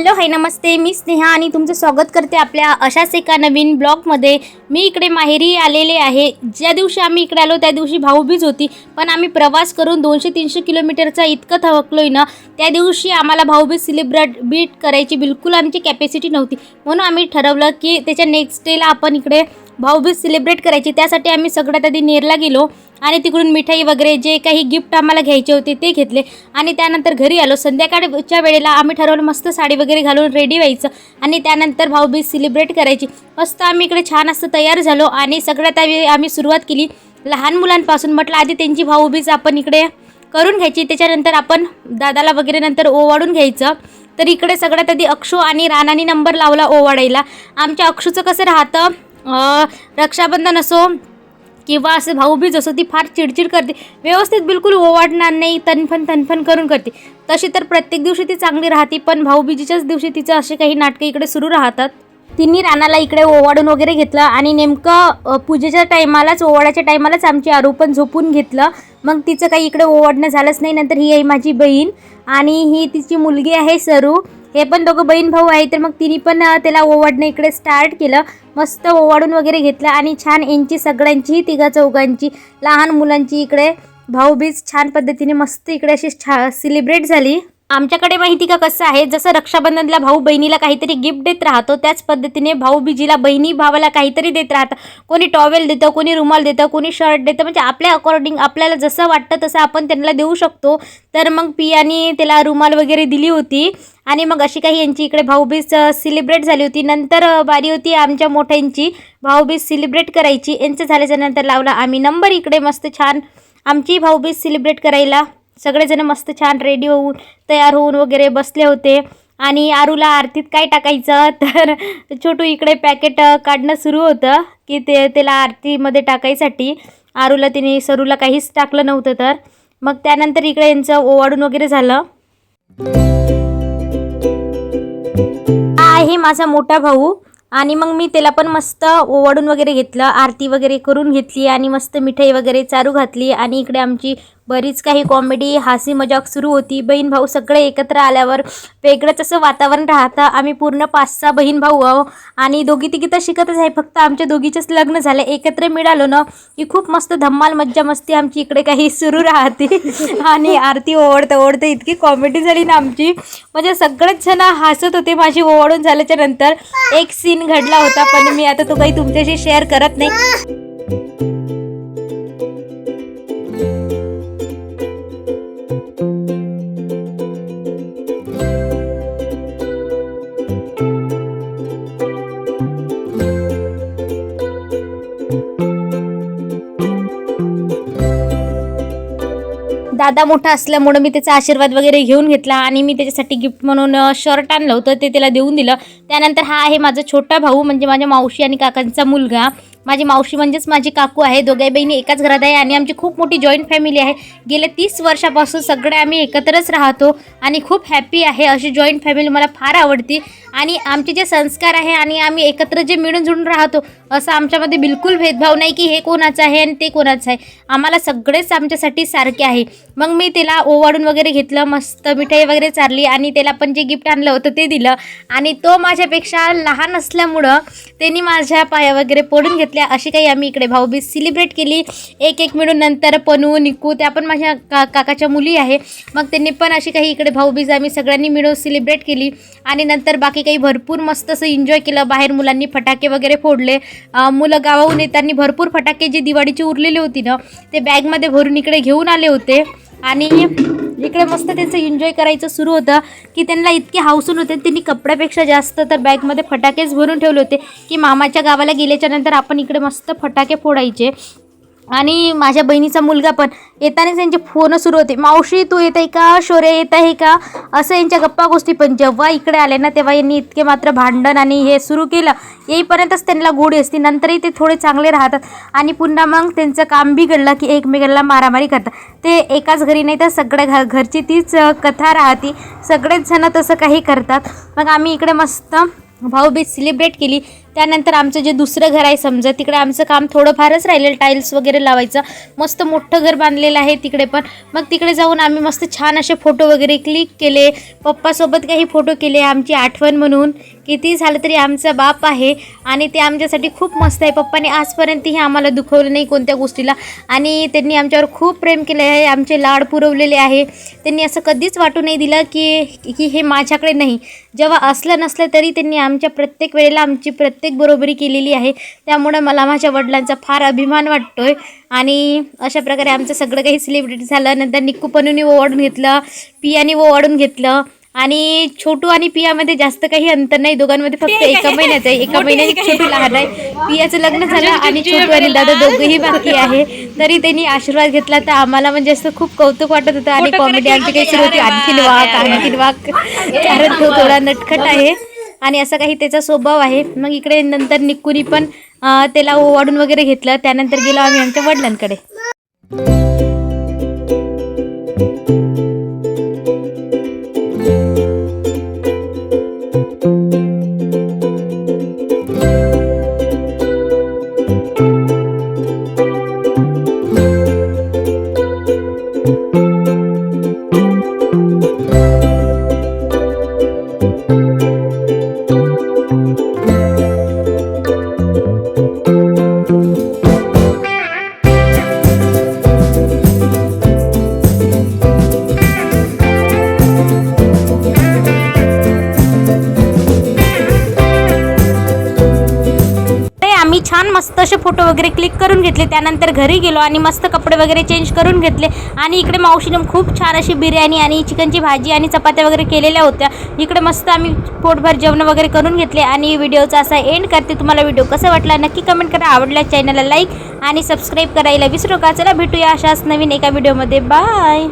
Hello hi नमस्ते. मी स्नेहा आणि तुमचं स्वागत करते आपल्या अशाच एका नवीन ब्लॉगमध्ये. मी इकडे माहेरी आलेले आहे. ज्या दिवशी आम्ही इकडे आलो त्या दिवशी भाऊबीज होती. पण आम्ही प्रवास करून दोनशे तीनशे किलोमीटरचा इतकं थकलोय ना त्या दिवशी आम्हाला भाऊबीज सेलिब्रेट बीट करायची बिलकुल आमची कॅपॅसिटी नव्हती. म्हणून आम्ही ठरवलं की त्याच्या नेक्स्ट डेला आपण इकडे भाऊबीज सेलिब्रेट करायची. त्यासाठी आम्ही सगळ्यात आधी नेरला गेलो. आणि तिकडून मिठाई वगैरे जे काही गिफ्ट आम्हाला घ्यायचे होते ते घेतले. आणि त्यानंतर घरी आलो. संध्याकाळच्या वेळेला आम्ही ठरवलं मस्त साडी वगैरे घालून रेडी व्हायचं. आणि त्यानंतर भाऊबीज सेलिब्रेट करायची. मस्त आम्ही इकडे छान असं तयार झालो. आणि सगळ्यात आधी आम्ही सुरुवात केली. लहान मुलांपासून म्हटलं आधी त्यांची भाऊबीज आपण इकडे करून घ्यायची. त्याच्यानंतर आपण दादाला वगैरे नंतर ओवाळून घ्यायचं. तर इकडे सगळ्यात आधी अक्षू आणि रानानी नंबर लावला ओवाळायला. आमच्या अक्षूचं कसं राहतं? रक्षाबंधन असो किंवा असं भाऊबीज असो ती फार चिडचिड करते व्यवस्थित बिलकुल ओवाडणार नाही तनफन तनफन करून करते. तशी तर प्रत्येक दिवशी ती चांगली राहते पण भाऊबीजीच्याच दिवशी तिचं असे काही नाटकं इकडे सुरू राहतात. तिन्ही रानाला इकडे ओवाडून वगैरे घेतलं आणि नेमकं पूजेच्या टायमालाच ओवाड्याच्या टायमालाच आमची आरोपण झोपून घेतलं. मग तिचं काही इकडे ओवाडणं झालंच नाही नंतर ही आहे माझी बहीण आणि ही तिची मुलगी आहे सरू. हे पण दोघं बहीण भाऊ आहे तर मग तिने पण त्याला ओवाडणं इकडे स्टार्ट केलं. मस्त ओवाडून वगैरे घेतलं आणि छान यांची सगळ्यांची तिघा चौघांची लहान मुलांची इकडे भाऊबीज छान पद्धतीने मस्त इकडे अशी छा सेलिब्रेट झाली. आमच्याकडे माहिती का कसं आहे? जसं रक्षाबंधनला भाऊ बहिणीला काहीतरी गिफ्ट देत राहतो त्याच पद्धतीने भाऊ बिजीला बहिणी भावाला काहीतरी देत राहतं. कोणी टॉवेल देतं कोणी रुमाल देतं कोणी शर्ट देतं. म्हणजे आपल्या अकॉर्डिंग आपल्याला जसं वाटतं तसं आपण त्यांना देऊ शकतो. तर मग पियानी त्याला रुमाल वगैरे दिली होती. आणि मग अशी काही यांची इकडे भाऊबीज सेलिब्रेट झाली होती. नंतर बारी होती आमच्या मोठ्यांची. भाऊबीज सेलिब्रेट करायची. यांचं झाल्याच्यानंतर लावला आम्ही. नंबर इकडे मस्त छान. आमची भाऊबीज सेलिब्रेट करायला. सगळेजण मस्त छान रेडी होऊन तयार होऊन वगैरे बसले होते. आणि आरूला आरतीत काय टाकायचं? तर छोटू इकडे पॅकेट काढणं सुरू होतं की ते त्याला आरतीमध्ये टाकायसाठी. आरूला तिने सरूला काहीच टाकलं नव्हतं तर. मग त्यानंतर इकडे यांचं ओवाडून वगैरे झालं. हा आहे माझा मोठा भाऊ. आणि मग मी त्याला पण मस्त ओवाडून वगैरे घेतलं. आरती वगैरे करून घेतली आणि मस्त मिठाई वगैरे चारू घातली. आणि इकडे आमची बरीच काही कॉमेडी हासी मजाक सुरू होती. बहीण भाऊ सगळे एकत्र आल्यावर वेगळंच असं वातावरण राहतं. आम्ही पूर्ण पाच सहा बहीण भाऊ आहो आणि दोघी तिघी तर शिकतच आहे. फक्त आमच्या दोघीचेच लग्न झाले. एकत्र मिळालो ना की खूप मस्त धम्माल मज्जा मस्ती आमची इकडे काही सुरू राहते. आणि आरती ओवडतं ओवडतं इतकी कॉमेडी झाली ना आमची. म्हणजे सगळेच जण हसत होते. माझी ओवाळून झाल्याच्यानंतर एक सीन घडला होता. पण मी आता तो काही तुमच्याशी शेअर करत नाही. दादा मोठा असल्यामुळं मी त्याचा आशीर्वाद वगैरे घेऊन घेतला आणि मी त्याच्यासाठी गिफ्ट म्हणून शर्ट आणलं होतं ते त्याला देऊन दिलं. त्यानंतर हा आहे माझा छोटा भाऊ म्हणजे माझ्या मावशी आणि काकांचा मुलगा. माझी मावशी म्हणजेच माझी काकू आहे दोघे बहिणी एकाच घरात आहे आणि आमची खूप मोठी जॉईंट फॅमिली आहे. गेल्या तीस वर्षापासून सगळे आम्ही एकत्रच राहतो आणि खूप हॅप्पी आहे अशी जॉईंट फॅमिली मला फार आवडती. आणि आमचे जे संस्कार आहे आणि आम्ही एकत्र जे मिळून जुळून राहतो असं आमच्यामध्ये बिलकुल भेदभाव नाही की हे कोणाचं आहे आणि ते कोणाचं आहे. आम्हाला सगळेच आमच्यासाठी सारखे आहे. मग मी त्याला ओवाळून वगैरे घेतलं मस्त मिठाई वगैरे चारली आणि त्याला पण जे गिफ्ट आणलं होतं ते दिलं. आणि तो माझ्यापेक्षा लहान असल्यामुळं त्यांनी माझ्या पाया वगैरे पडून घेतल्या. अशी काही आम्ही इकडे भाऊबीज सेलिब्रेट केली. एक एक मिळून नंतर पनू निकू त्या पण माझ्या का काकाच्या मुली आहे. मग त्यांनी पण अशी काही इकडे भाऊबीज आम्ही सगळ्यांनी मिळून सेलिब्रेट केली. आणि नंतर बाकी काही भरपूर मस्त असं एन्जॉय केलं. बाहेर मुलांनी फटाके वगैरे फोडले. मुलं गावाहून येताना भरपूर फटाके जे दिवाळीची उरलेली होती ना ते बॅगमध्ये भरून इकडे घेऊन आले होते. आणि इकडे मस्त त्यांचं एन्जॉय करायचं सुरू होतं की त्यांना इतके हाऊसून होते त्यांनी कपड्यापेक्षा जास्त तर बॅगमध्ये फटाकेच भरून ठेवले होते की मामाच्या गावाला गेल्याच्यानंतर आपण इकडे मस्त फटाके फोडायचे. आणि माझ्या बहिणीचा मुलगा पण येतानाच यांचे फोन सुरू होते. मावशी तू येत आहे का? शौर्य येत आहे का? असं यांच्या गप्पा गोष्टी. पण जेव्हा इकडे आले ना तेव्हा यांनी इतके मात्र भांडण आणि हे सुरू केलं. येईपर्यंतच त्यांना गोडी असते. नंतरही ते थोडे चांगले राहतात. आणि पुन्हा मग त्यांचं काम बिघडलं की एकमेकांना मारामारी करतात. ते एकाच घरी नाही तर सगळ्या घ घरची तीच कथा राहते. सगळेच जण तसं काही करतात. मग आम्ही इकडे मस्त भाऊबीज सेलिब्रेट केली. त्यानंतर आमचं जे दुसरं घर आहे समजा तिकडे आमचं काम थोडंफारच राहिलेलं टाईल्स वगैरे लावायचं. मस्त मोठं घर बांधलेलं आहे तिकडे पण. मग तिकडे जाऊन आम्ही मस्त छान असे फोटो वगैरे क्लिक केले. पप्पासोबत काही फोटो केले आमची आठवण म्हणून. किती झालं तरी आमचा बाप आहे आणि ते आमच्यासाठी खूप मस्त आहे. पप्पाने आजपर्यंतही आम्हाला दुखवलं नाही कोणत्या गोष्टीला. आणि त्यांनी आमच्यावर खूप प्रेम केले आहे आमचे लाड पुरवलेले आहे. त्यांनी असं कधीच वाटू नाही दिलं की की हे माझ्याकडे नाही. जेव्हा असलं नसलं तरी त्यांनी आमच्या प्रत्येक वेळेला आमची प्रत्येक बरोबरी केलेली आहे. त्यामुळं मला माझ्या वडिलांचा फार अभिमान वाटतोय. आणि अशा प्रकारे आमचं सगळं काही सेलिब्रिटी झालं. नंतर निक्कू पनूनी ओवाळून घेतलं पियानी ओवाळून घेतलं. आणि छोटू आणि पियामध्ये जास्त काही अंतर नाही. दोघांमध्ये फक्त एका महिन्याचं आहे. एका महिन्यात छोटू लहान आहे. पियाचं लग्न झालं आणि छोटू आणि दादा दोघंही बाकी आहे. तरी त्यांनी आशीर्वाद घेतला. तर आम्हाला म्हणजे असं खूप कौतुक वाटत होतं. आणि कॉमेडी आमची काही सुरू होती. आणखीन वाक आणखीन वाक. कारण तो थोडा नटखट आहे. आणि असं काही त्याचा स्वभाव आहे. मग इकडे नंतर निकुनी पण त्याला ओवाडून वगैरे घेतलं. त्यानंतर गेलो आम्ही आमच्या वडिलांकडे. मस्त असे फोटो वगैरे क्लिक करून घेतले. त्यानंतर घरी गेलो आणि मस्त कपडे वगैरे चेंज करून घेतले. आणि इकडे मावशीने खूप छान अशी बिर्याणी आणि चिकनची भाजी आणि चपात्या वगैरे केलेल्या होत्या. इकडे मस्त आम्ही पोटभर जेवण वगैरे करून घेतले आणि व्हिडिओचा असा एंड करते. तुम्हाला व्हिडिओ कसा वाटला नक्की कमेंट करा. आवडला चॅनलला लाईक आणि सबस्क्राईब करायला विसरू का? चला भेटूया अशाच नवीन एका व्हिडिओमध्ये बाय